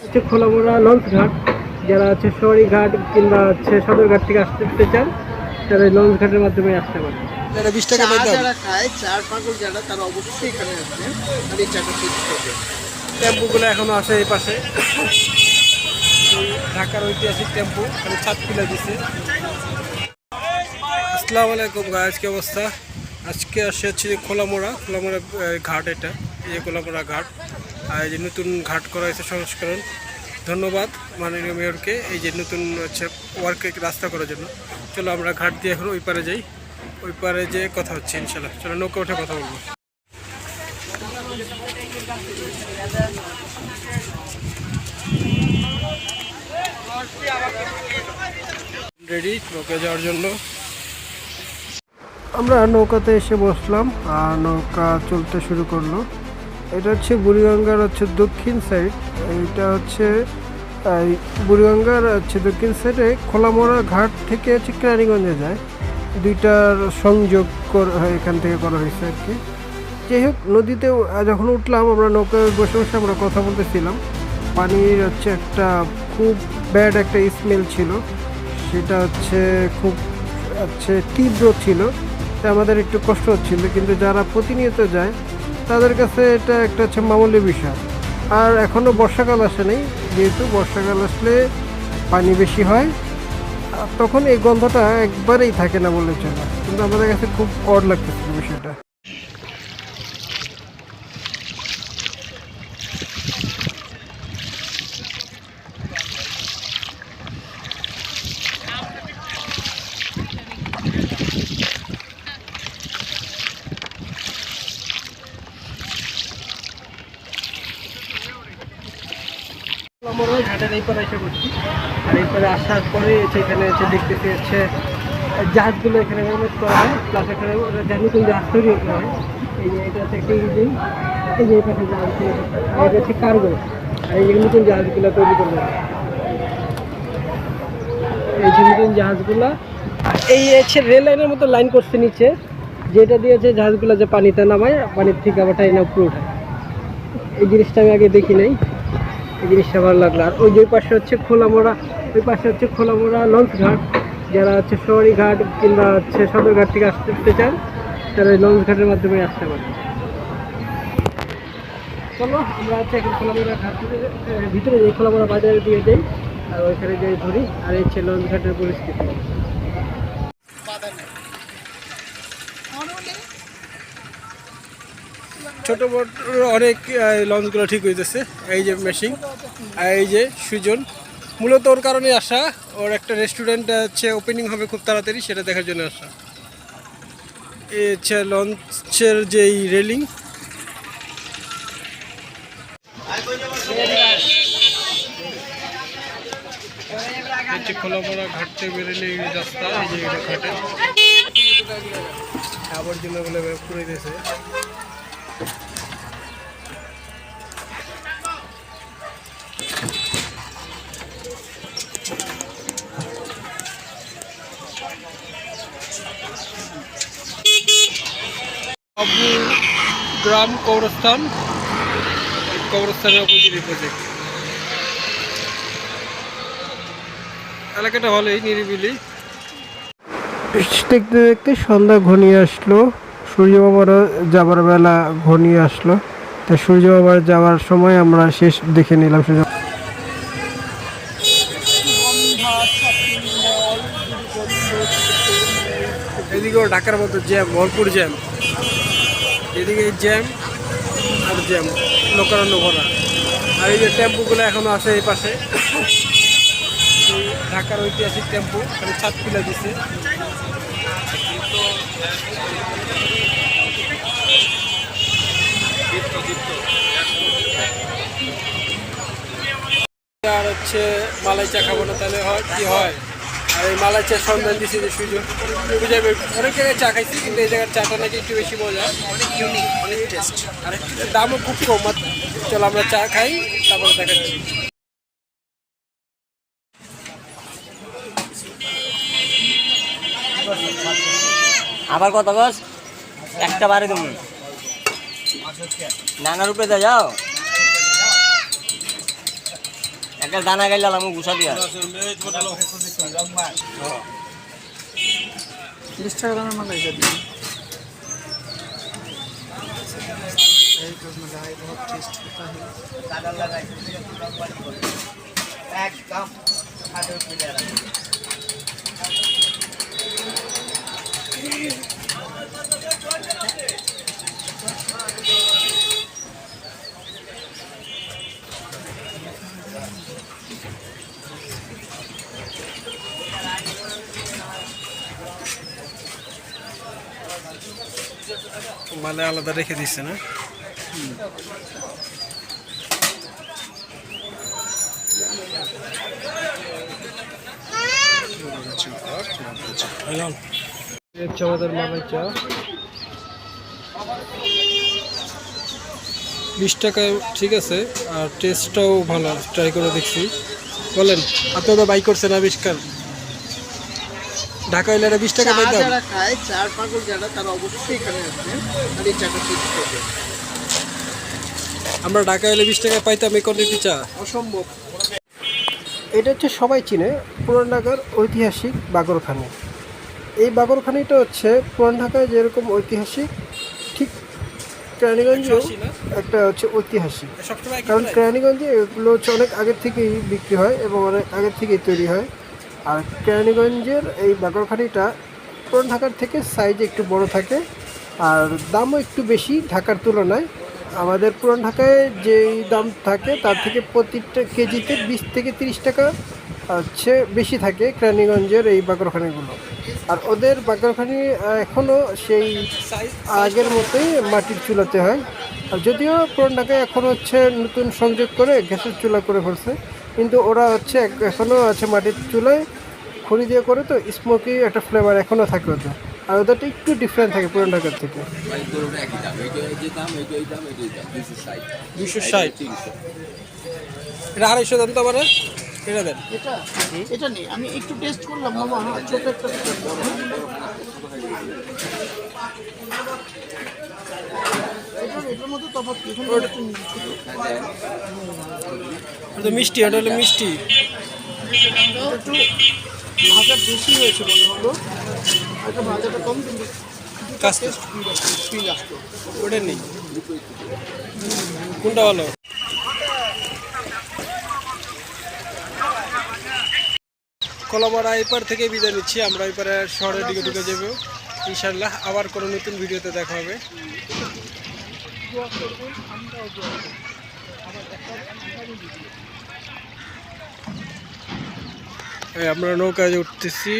হচ্ছে খোলামোড়া লঞ্চ ঘাট যারা হচ্ছে শহরি ঘাট কিংবা হচ্ছে সদরঘাট থেকে আসতে চান তারা লঞ্চ ঘাটের মাধ্যমে আসতে পারে এটা বিশ টাকা যারা খায় চার পাগল যারা তারা অবশ্যই এখানে আসবে আর এই চাটা টেম্পুগুলো এখনও আছে এই পাশে। ঢাকার ঐতিহাসিক টেম্পু খালি ছাদ তুলে দিছে। আসসালামু আলাইকুম গাছ কি অবস্থা? আজকে আসে হচ্ছে খোলামোড়া খোলামোড়া ঘাট এটা। যে খোলামোড়া ঘাট, আর এই যে নতুন ঘাট করা হয়েছে সংস্করণ। ধন্যবাদ মাননীয় মেয়রকে এই যে নতুন হচ্ছে ওয়ার্কে রাস্তা করার জন্য। চলো আমরা ঘাট দিয়ে এখন ওই পারে যাই। ওই পারে যে কথা হচ্ছে, ইনশাল্লাহ। চলো নৌকা উঠে কথা বলব। রেডি নৌকা যাওয়ার জন্য। আমরা নৌকাতে এসে বসলাম, আর নৌকা চলতে শুরু করল। এটা হচ্ছে বুড়িগঙ্গার হচ্ছে দক্ষিণ সাইড এটা হচ্ছে বুড়িগঙ্গার হচ্ছে দক্ষিণ সাইডে খোলামোড়া ঘাট থেকে হচ্ছে কেরানীগঞ্জে যায়। দুইটার সংযোগ এখান থেকে করা হয়েছে আর কি। যাই হোক, নদীতে যখন উঠলাম, আমরা নৌকায় বসে বসে আমরা কথা বলতেছিলাম। পানির হচ্ছে একটা খুব ব্যাড একটা স্মেল ছিল। সেটা হচ্ছে খুব হচ্ছে তীব্র ছিল। আমাদের একটু কষ্ট হচ্ছিল। কিন্তু যারা প্রতিনিয়ত যায় তাদের কাছে এটা একটা হচ্ছে মামুলি বিষয়। আর এখনও বর্ষাকাল আসে নেই যেহেতু বর্ষাকাল আসলে পানি বেশি হয়। তখন এই গন্ধটা একবারেই থাকে না বলে চলে। কিন্তু আমাদের কাছে খুব অড লাগতেছিল বিষয়টা। আমরা ঘাটের এই পারে এসে করছি আর এই পারে আসার পরে সেখানে হচ্ছে দেখতেছি হচ্ছে জাহাজগুলো এখানে মেরামত করা হয় প্লাস এখানে নতুন জাহাজ তৈরি করা হয়, এই এটা একটা ইঞ্জিন এই যে পাশে জাহাজ এটা হচ্ছে কার্গো আর এই নতুন জাহাজগুলো তৈরি করবে। এই যে নতুন জাহাজগুলা এই হচ্ছে রেল লাইনের মতো লাইন করছে নিচে, যেটা দিয়েছে জাহাজগুলো যে পানিতে নামায়, পানির থেকে আবার টাইনা উপরে উঠায় এই জিনিসটা আমি আগে দেখি নাই। এই জিনিসটা ভালো লাগল। আর ওই যে পাশে হচ্ছে খোলামোড়া, ওই পাশে হচ্ছে খোলামোড়া লঞ্চ ঘাট যারা হচ্ছে শহরি ঘাট কিংবা হচ্ছে সদরঘাট থেকে আসতে চান, তারা ওই লঞ্চ ঘাটের মাধ্যমে আসতে পারে চলো, আমরা হচ্ছে এখন খোলামোড়া ঘাট ভিতরে যাই খোলামোড়া বাজারে দিয়ে যাই, আর ওইখানে যাই ধরি আর এই হচ্ছে লঞ্চ ঘাটের পরিস্থিতি। ছোট বড় অনেক লঞ্চগুলো ঠিক হইতেছে। এই যে মেশিন আর এই যে সুজন। মূলত ওর কারণে আসা। ওর একটা রেস্টুরেন্ট হচ্ছে ওপেনিং হবে খুব তাড়াতাড়ি, সেটা দেখার জন্য আসা। এই হচ্ছে লঞ্চের যেই রেলিং হচ্ছে খোলাপড়া ঘাটতে বেরোলে রাস্তা, এই যে এটা ঘাটে। আবর্জনা বলে করে দিয়েছে। গ্রাম কবরস্থান কবরস্থানের অপোজিট প্রজেক্ট এলাকাটা হলেই নিরিবিলি। দেখতে দেখতে সন্ধ্যা ঘনিয়ে আসলো। সূর্য বাবারও যাবার বেলা ঘনিয়ে আসলো। তাই সূর্য বাবার যাওয়ার সময় আমরা শেষ দেখে নিলাম সূর্য এদিকেও ঢাকার মতো জ্যাম ভরপুর জ্যাম এদিকে জ্যাম আর জ্যাম, লোকারণ্য ভরা। আর এই যে টেম্পুগুলো এখনও আছে এই পাশে। ঢাকার ঐতিহাসিক টেম্পু খালি ছাদ তুলে দিছে। আর হচ্ছে মালাই চা খাব না, তাহলে হয়, কি হয়? আর এই মালাই চা সন্ধান দিছি যে সুযোগ বুঝাবে অনেক জায়গায় চা খাইছি কিন্তু এই জায়গার চাটা নাকি একটু বেশি মজা। অনেক ইউনিক অনেক টেস্ট আর দামও খুব কম চলো আমরা চা খাই তারপরে দেখাচ্ছি। আবার কত গছ একটা বারে দেবো। নানার উপরে দে যাও। একটা দানা গাইলে আমি গুছা দিয়া। বিশ টাকা দামের মাল এই যাবে একদম মানে আলাদা রেখে দিচ্ছে না? আমাদের চা। বিশ টাকায় ঠিক আছে আর টেস্টটাও ভালো ট্রাই করে দেখছি। বলেন আপনি তো বাই করছেন আবিষ্কার? ঢাকা এলে বিশ টাকা চা পাইতাম যারা খায় চার পাগল যারা তারা অবশ্যই এখানে আসবেন আর এই চাটা আমরা ঢাকা এলে বিশ টাকা পাইতাম এই কোয়ান্টিটি চা। অসম্ভব। এটা হচ্ছে সবাই চিনে পুরান ঢাকার ঐতিহাসিক বাগরখানি। এই বাগরখানিটা হচ্ছে পুরান ঢাকায় যেরকম ঐতিহাসিক ঠিক কেরানীগঞ্জেও একটা হচ্ছে ঐতিহাসিক। কারণ কেরানীগঞ্জে এগুলো হচ্ছে অনেক আগের থেকেই বিক্রি হয় এবং অনেক আগের থেকেই তৈরি হয়। আর কেরানীগঞ্জের এই বাগরখানিটা পুরান ঢাকার থেকে সাইজে একটু বড় থাকে, আর দামও একটু বেশি ঢাকার তুলনায়। আমাদের পুরান ঢাকায় যেই দাম থাকে তার থেকে প্রতিটা কেজিতে বিশ থেকে তিরিশ টাকা, হচ্ছে বেশি থাকে কেরানীগঞ্জের এই বাগরখানিগুলো। আর ওদের বাগরখানি এখনও সেই আগের মতোই মাটির চুলাতে হয়। আর যদিও পুরান ঢাকায় এখন হচ্ছে নতুন সংযোগ করে গ্যাসের চুলা করে ফেলছে কিন্তু ওরা হচ্ছে এখনও আছে মাটির চুলায় খড়ি দিয়ে করে তো স্মোকি একটা ফ্লেভার এখনও থাকে ওদের। আর ওদেরটা একটু ডিফারেন্ট থাকে পুরান ঢাকার থেকে। দুশো ষাট। এটা আড়াইশো দাম তো আমার এটা দেন। এটা? এটা নেই। আমি একটু টেস্ট করলাম ছোট একটা এটার এটার মধ্যে তফাৎ কি? এখানে একটু মিষ্টি। এটা মিষ্টি হলো মিষ্টি। একটু ভাজা বেশি হয়েছে মনে হলো। একটা ভাজাটা কম কিন্তু ওটা নেই। কোনটা ভালো? কলাপাড়া এপার থেকে বিদায় নিচ্ছি। আমরা এপারে শহরের দিকে ঢুকে যাব। ইনশাল্লাহ আবার কোনো নতুন ভিডিওতে দেখা হবে। এই আমরা নৌকায় উঠতেছি